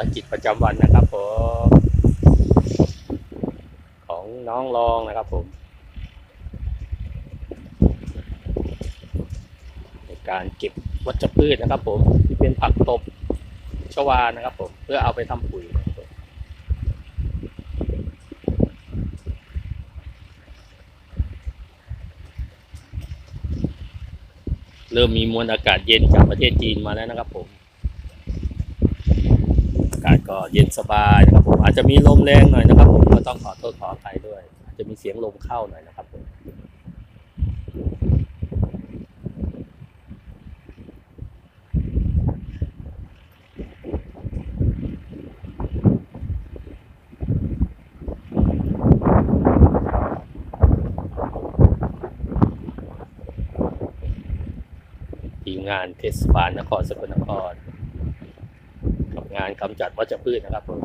ารกิจประจำวันนะครับผมของน้องรองนะครับผม ในการเก็บวัชพืชนะครับผมที่เป็นผักตบชวานะครับผม เพื่อเอาไปทำปุ๋ยเริ่มมีมวลอากาศเย็นจากประเทศจีนมาแล้วนะครับผมากาศก็เย็นสบายนะครับผมอาจจะมีลมแรงหน่อยนะครับ ผมก็ต้องขอโทษขออภัยด้วย อาจจะมีเสียงลมเข้าหน่อยนะครับผมทีมงานเทศบาลนครสกลนคร กับงานกำจัดวัชพืชนะครับผม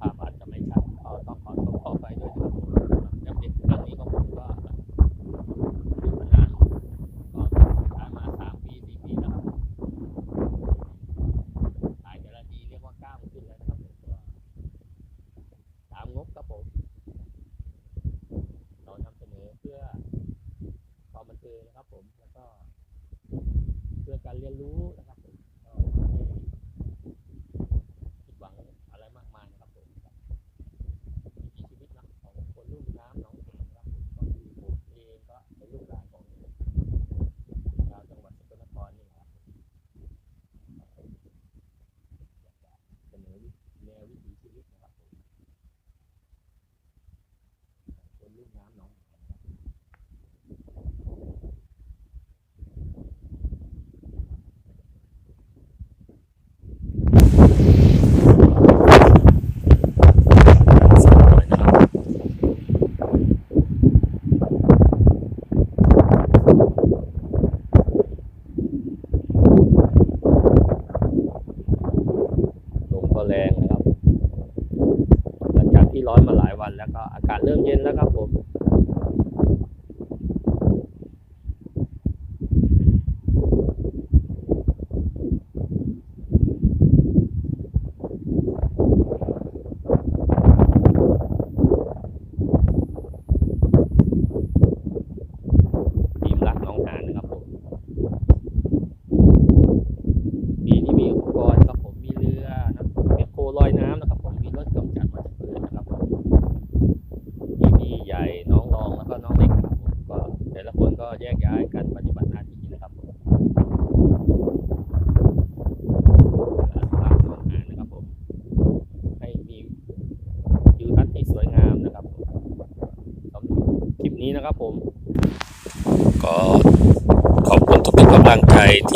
ภาพอาจจะไม่ชัดก็ต้องขอโทษขอไปด้วยนะครับน้ำเด็กครั้งนี้ของผมก็อยู่มานานก็ขายมาสามปีสี่ปีแล้วครับ ขายแต่ละทีเรียกว่ากล้ามขึ้นแล้วนะครับผมก็ตามงบครับผมเรานำเสนอเพื่อความบันเทิงนะครับผมแล้วก็ เพื่อการเรียนรู้นะครับผมคิดหวังอะไรมากมายนะครับผมชีวิตนะของคนลุ่มน้ำหนองหานนะครับผมก็คือผมเองก็เป็นลูกหลานของชาวจังหวัดสกลนครนี่ครับเสนอแนววิถีชีวิตนะครับผมคนลุ่มน้ำหนองหานนะครับสักหน่อยนะครับลมก็ แรงนะครับ หลังจากที่ร้อนมาหลายวันแล้วก็อากาศเริ่มเย็นแล้วครับผม ทีมรักหน้องหานนะครับผมปีนี้มีอุปกรณ์ครับผมมีเรือนะมีโคลอยน้ำนะครับผมมีรถกำจัดวัชพืชนะครับผมมีพี่ใหญ่น้องรองแล้วก็น้องเล็กนะครับผมก็แต่ละคนก็แยกย้ายกันปฏิบัติหน้าที่นะครับผมรักหน้องหานนะครับผมให้มีวิวทัศน์ที่สวยงามนะครับผมสำหรับคลิป นะครับผม ก็ขอบคุณทุกกำลังใจที่